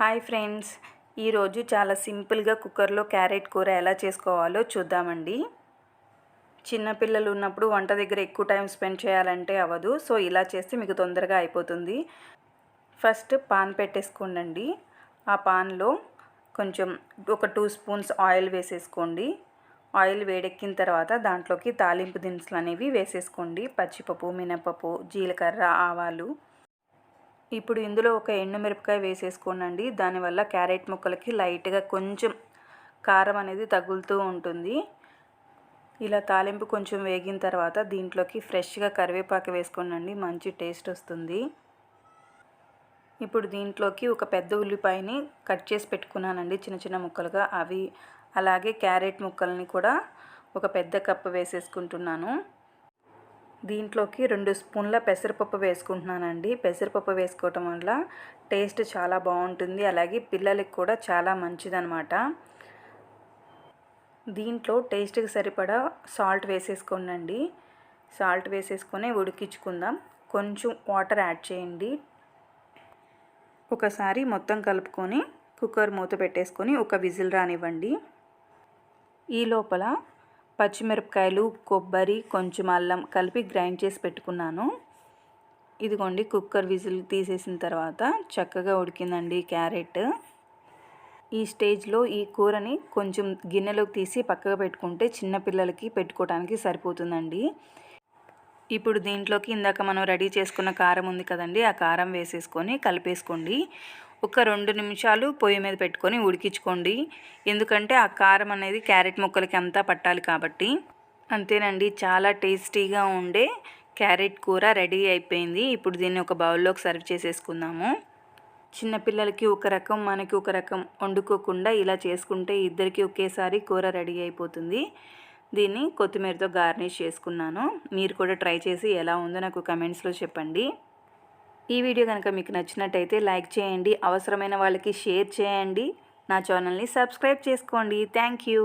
Hi friends. ఈరోజు చాలా సింపుల్గా కుక్కర్లో క్యారెట్ కూర ఎలా చేసుకోవాలో చూద్దామండి. చిన్నపిల్లలు ఉన్నప్పుడు వంట దగ్గర ఎక్కువ టైం స్పెండ్ చేయాలంటే అవ్వదు. సో ఇలా చేస్తే మీకు తొందరగా అయిపోతుంది. ఫస్ట్ పాన్ పెట్టేసుకోండి ఆ పాన్లో కొంచెం ఒక టూ స్పూన్స్ ఆయిల్ వేసేసుకోండి. ఆయిల్ వేడెక్కిన తర్వాత దాంట్లోకి తాలింపు దినుసులు అనేవి వేసేసుకోండి. పచ్చిపప్పు మినపప్పు జీలకర్ర ఆవాలు ఇప్పుడు ఇందులో ఒక ఎండుమిరపకాయ వేసేసుకోనండి. దానివల్ల క్యారెట్ ముక్కలకి లైట్గా కొంచెం కారం అనేది తగులుతూ ఉంటుంది. ఇలా తాలింపు కొంచెం వేగిన తర్వాత దీంట్లోకి ఫ్రెష్గా కరివేపాకు వేసుకోనండి. మంచి టేస్ట్ వస్తుంది. ఇప్పుడు దీంట్లోకి ఒక పెద్ద ఉల్లిపాయని కట్ చేసి పెట్టుకున్నానండి చిన్న చిన్న ముక్కలుగా. అవి అలాగే క్యారెట్ ముక్కల్ని కూడా ఒక పెద్ద కప్పు వేసేసుకుంటున్నాను. దీంట్లోకి రెండు స్పూన్ల పెసరపప్పు వేసుకుంటున్నానండి. పెసరపప్పు వేసుకోవటం వల్ల టేస్ట్ చాలా బాగుంటుంది. అలాగే పిల్లలకి కూడా చాలా మంచిదనమాట దీంట్లో టేస్ట్కి సరిపడా సాల్ట్ వేసేసుకోండి సాల్ట్ వేసేసుకొని ఉడికించుకుందాం. కొంచెం వాటర్ యాడ్ చేయండి. ఒకసారి మొత్తం కలుపుకొని కుక్కర్ మూత పెట్టేసుకొని ఒక విజిల్ రానివ్వండి. ఈ లోపల పచ్చిమిరపకాయలు కొబ్బరి కొంచెం అల్లం కలిపి గ్రైండ్ చేసి పెట్టుకున్నాను. ఇదిగోండి కుక్కర్ విజిల్ తీసేసిన తర్వాత చక్కగా ఉడికిందండి క్యారెట్. ఈ స్టేజ్లో ఈ కూరని కొంచెం గిన్నెలోకి తీసి పక్కగా పెట్టుకుంటే చిన్నపిల్లలకి పెట్టుకోవడానికి సరిపోతుందండి. ఇప్పుడు దీంట్లోకి ఇందాక మనం రెడీ చేసుకున్న కారం ఉంది కదండి ఆ కారం వేసేసుకొని కలిపేసుకోండి. ఒక రెండు నిమిషాలు పొయ్యి మీద పెట్టుకొని ఉడికించుకోండి. ఎందుకంటే ఆ కారం అనేది క్యారెట్ ముక్కలకి అంతా పట్టాలి కాబట్టి. అంతేనండి చాలా టేస్టీగా ఉండే క్యారెట్ కూర రెడీ అయిపోయింది. ఇప్పుడు దీన్ని ఒక బౌల్లోకి సర్వ్ చేసేసుకుందాము. చిన్నపిల్లలకి ఒక రకం మనకి ఒక రకం వండుకోకుండా ఇలా చేసుకుంటే ఇద్దరికి ఒకేసారి కూర రెడీ అయిపోతుంది. దీన్ని కొత్తిమీరతో గార్నిష్ చేసుకున్నాను. మీరు కూడా ట్రై చేసి ఎలా ఉందో నాకు కమెంట్స్లో చెప్పండి. ఈ వీడియో కనుక మీకు నచ్చినట్టయితే లైక్ చేయండి అవసరమైన వాళ్ళకి షేర్ చేయండి. నా ఛానల్ని సబ్స్క్రైబ్ చేసుకోండి. Thank you.